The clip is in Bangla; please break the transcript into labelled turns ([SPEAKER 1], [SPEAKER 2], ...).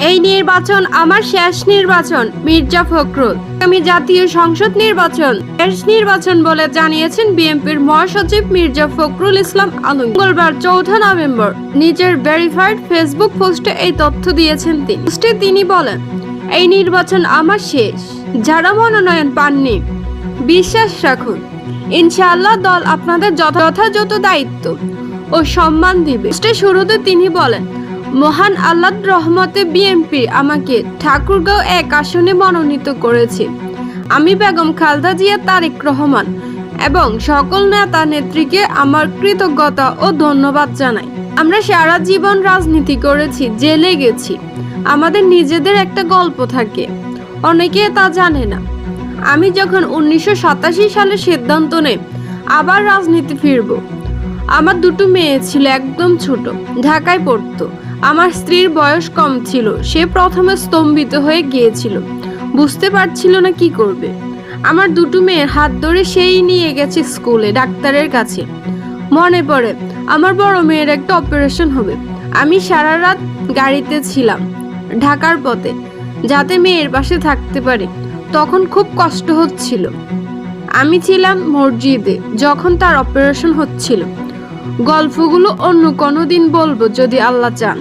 [SPEAKER 1] এই নির্বাচন আমার শেষ নির্বাচন, মির্জা ফখরুল। আমি জাতীয় সংসদ নির্বাচন, শেষ নির্বাচন বলে জানিয়েছেন বিএনপির মহাসচিব মির্জা ফখরুল ইসলাম আলম। মঙ্গলবার চৌঠা নভেম্বর নিজের ভেরিফাইড ফেসবুক পোস্টে এই তথ্য দিয়েছেন তিনি। পোস্টে তিনি বলেন, এই নির্বাচন আমার শেষ। যারা মনোনয়ন পাননি, বিশ্বাস রাখুন, ইনশাআল্লাহ দল আপনাদের যথা- যথাযথ দায়িত্ব ও সম্মান দিবে। শুরুতে তিনি বলেন মহান আল্লাহ রহমতে বিএনপি আমাকে ঠাকুরগাঁও এক আসনে মনোনীত করেছে। আমি বেগম খালদা জিয়া তারেক রহমান এবং সকল নেতা নেত্রীকে আমার কৃতজ্ঞতা ও ধন্যবাদ জানাই। আমরা সারা জীবন রাজনীতি করেছি, জেলে গেছি। আমাদের নিজেদের একটা গল্প থাকে, অনেকে তা জানে না। আমি যখন উনিশশো সাতাশি সালে সিদ্ধান্ত নেই, আবার রাজনীতি ফিরব। আমার দুটো মেয়ে ছিল, একদম ছোট, ঢাকায় পড়তো। আমার স্ত্রীর বয়স কম ছিল, সে প্রথমে স্তম্ভিত হয়ে গিয়েছিল। বুঝতে পারছিল না কি করবে। আমার দুটো মেয়ের হাত ধরে সেই নিয়ে গেছে স্কুলে, ডাক্তারের কাছে। মনে পড়ে, আমার বড় মেয়ের একটা অপারেশন হবে। আমি সারা রাত গাড়িতে ছিলাম, ঢাকার পথে, যাতে মেয়ের পাশে থাকতে পারে। তখন খুব কষ্ট হচ্ছিল। আমি ছিলাম মসজিদে, যখন তার অপারেশন হচ্ছিল। গল্পগুলো অন্য কোনো দিন বলব যদি আল্লাহ চান।